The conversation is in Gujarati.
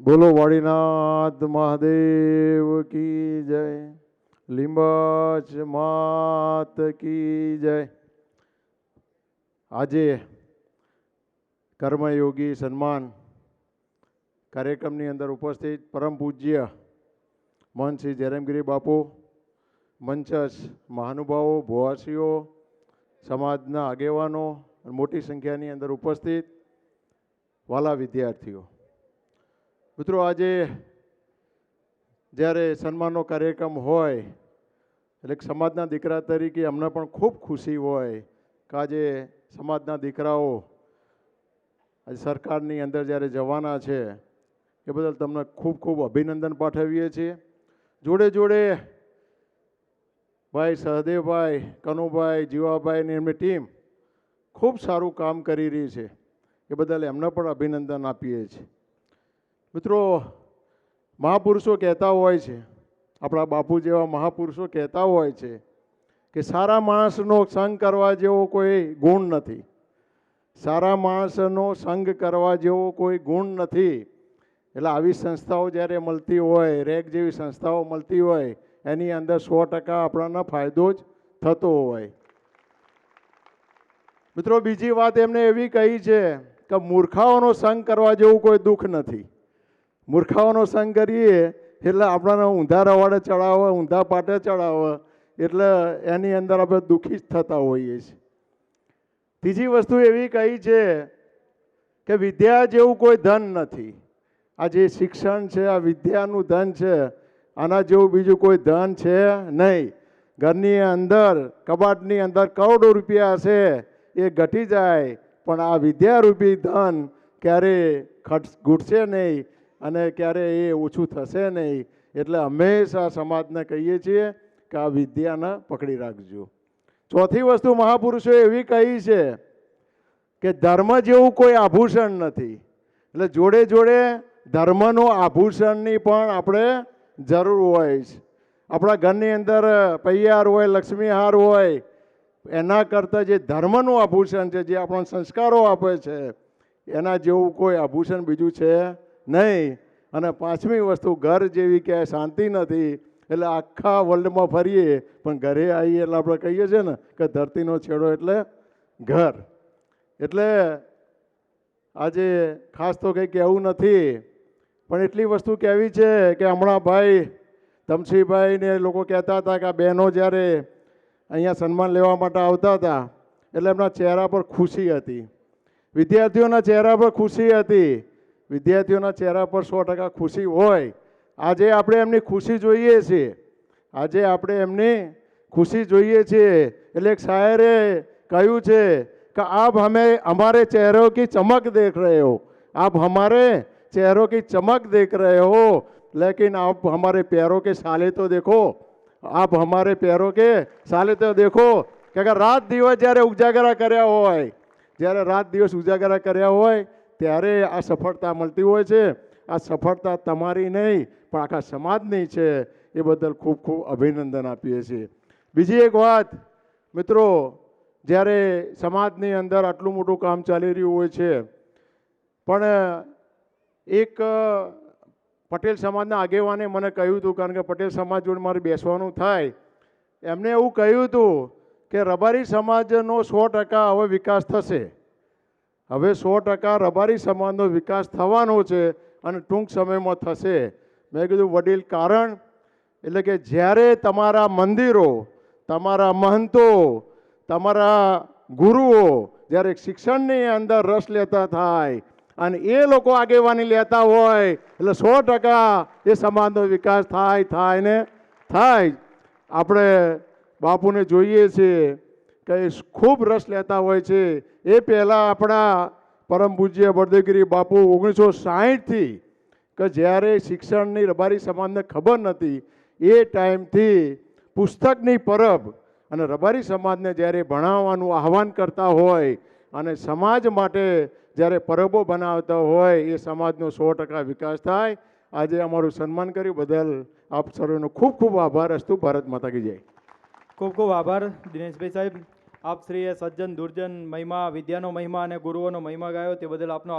બોલો વાડીનાથ મહાદેવ કી જય. લીંબચ માત કી જય. આજે કર્મયોગી સન્માન કાર્યક્રમની અંદર ઉપસ્થિત પરમ પૂજ્ય મન શ્રી જયરામગીરી બાપુ મંચસ મહાનુભાવો, ભુવાસીઓ, સમાજના આગેવાનો મોટી સંખ્યાની અંદર ઉપસ્થિત વાલા વિદ્યાર્થીઓ. મિત્રો, આજે જ્યારે સન્માનનો કાર્યક્રમ હોય, એટલે સમાજના દીકરા તરીકે અમને પણ ખૂબ ખુશી હોય કે આજે સમાજના દીકરાઓ આજે સરકારની અંદર જ્યારે જવાના છે, એ બદલ તમને ખૂબ ખૂબ અભિનંદન પાઠવીએ છીએ. જોડે જોડે ભાઈ સહદેવભાઈ, કનુભાઈ, જીવાભાઈ એમની ટીમ ખૂબ સારું કામ કરી રહી છે, એ બદલ એમને પણ અભિનંદન આપીએ છીએ. મિત્રો, મહાપુરુષો કહેતા હોય છે, આપણા બાપુ જેવા મહાપુરુષો કહેતા હોય છે કે સારા માણસનો સંગ કરવા જેવો કોઈ ગુણ નથી. સારા માણસનો સંગ કરવા જેવો કોઈ ગુણ નથી. એટલે આવી સંસ્થાઓ જ્યારે મળતી હોય, રેક જેવી સંસ્થાઓ મળતી હોય, એની અંદર સો ટકા આપણાને ફાયદો જ થતો હોય. મિત્રો, બીજી વાત એમને એવી કહી છે કે મૂર્ખાઓનો સંગ કરવા જેવું કોઈ દુઃખ નથી. મૂર્ખાઓનો સંગ કરીએ એટલે આપણને ઊંધા રવાડે ચડાવે, ઊંધા પાટે ચડાવે, એટલે એની અંદર આપણે દુઃખી જ થતા હોઈએ છીએ. ત્રીજી વસ્તુ એવી કહી છે કે વિદ્યા જેવું કોઈ ધન નથી. આ જે શિક્ષણ છે, આ વિદ્યાનું ધન છે, આના જેવું બીજું કોઈ ધન છે નહીં. ઘરની અંદર, કબાટની અંદર કરોડો રૂપિયા હશે, એ ઘટી જાય, પણ આ વિદ્યારૂપી ધન ક્યારે ખટ ઘૂટશે નહીં. અને ક્યારે એ ઓછું થશે નહીં. એટલે હંમેશા સમાજને કહીએ છીએ કે આ વિદ્યાને પકડી રાખજો. ચોથી વસ્તુ મહાપુરુષોએ એવી કહી છે કે ધર્મ જેવું કોઈ આભૂષણ નથી. એટલે જોડે જોડે ધર્મનું આભૂષણની પણ આપણે જરૂર હોય છે આપણા ઘરની અંદર પૈયાર હોય, લક્ષ્મીહાર હોય, એના કરતાં જે ધર્મનું આભૂષણ છે, જે આપણને સંસ્કારો આપે છે, એના જેવું કોઈ આભૂષણ બીજું છે નહીં. અને પાંચમી વસ્તુ, ઘર જેવી ક્યાંય શાંતિ નથી, એટલે આખા વર્લ્ડમાં ફરીએ. પણ ઘરે આવીએ એટલે આપણે કહીએ છીએ ને કે ધરતીનો છેડો એટલે ઘર. એટલે આજે ખાસ તો કંઈ કહેવું નથી, પણ એટલી વસ્તુ કહેવી છે કે હમણાં ભાઈ તમસીભાઈને લોકો કહેતા હતા કે આ બહેનો જ્યારે અહીંયા સન્માન લેવા માટે આવતા હતા, એટલે એમના ચહેરા પર ખુશી હતી. વિદ્યાર્થીઓના ચહેરા પર ખુશી હતી. વિદ્યાર્થીઓના ચહેરા પર સો ટકા ખુશી હોય. આજે આપણે એમની ખુશી જોઈએ છીએ. આજે આપણે એમની ખુશી જોઈએ છીએ. એટલે એક શાયરે કહ્યું છે કે આપ હમે અમારે ચહેરો કી ચમક દેખ રહે હો. આપ હમારે ચહેરો કી ચમક દેખ રહે હો. લેકિન આપ હમારે પહેરો કે સાલે તો દેખો. આપ હમારે પહેરો કે સાલે તો દેખો. કે રાત દિવસ જ્યારે ઉજાગરા કર્યા હોય, જ્યારે રાત દિવસ ઉજાગરા કર્યા હોય ત્યારે આ સફળતા મળતી હોય છે. આ સફળતા તમારી નહીં, પણ આખા સમાજની છે. એ બદલ ખૂબ ખૂબ અભિનંદન આપીએ છીએ. બીજી એક વાત, મિત્રો, જ્યારે સમાજની અંદર આટલું મોટું કામ ચાલી રહ્યું હોય છે, પણ, એક, પટેલ સમાજના આગેવાને મને કહ્યું હતું, કારણ કે પટેલ સમાજ જોડે મારે બેસવાનું થાય, એમને એવું કહ્યું હતું કે રબારી સમાજનો સો ટકા હવે વિકાસ થશે. હવે સો ટકા રબારી સમાજનો વિકાસ થવાનો છે અને ટૂંક સમયમાં થશે. મેં કીધું વડીલ કારણ એટલે કે જ્યારે તમારા મંદિરો, તમારા મહંતો, તમારા ગુરુઓ જ્યારે શિક્ષણની અંદર રસ લેતા થાય અને એ લોકો આગેવાની લેતા હોય એટલે સો ટકા એ સમાજનો વિકાસ થાય થાય ને થાય. આપણે બાપુને જોઈએ છીએ કે ખૂબ રસ લેતા હોય છે. એ પહેલાં આપણા પરમ પૂજ્ય બળદેવગીરી બાપુ ઓગણીસો સાહીઠથી કે જ્યારે શિક્ષણની રબારી સમાજને ખબર નથી એ ટાઈમથી પુસ્તકની પરબ અને રબારી સમાજને જ્યારે ભણાવવાનું આહવાન કરતા હોય અને સમાજ માટે જ્યારે પરબો બનાવતા હોય, એ સમાજનો સો ટકા વિકાસ થાય. આજે અમારું સન્માન કર્યું. બદલ આપ સર્વેનો ખૂબ ખૂબ આભાર. અસ્તુ ભારત માતા કી જય. ખૂબ ખૂબ આભાર દિનેશભાઈ સાહેબ. આપ શ્રીએ સજ્જન દુર્જન મહિમા વિદ્યાનો મહિમા અને ગુરુઓનો મહિમા ગાયો તે બદલ આપનો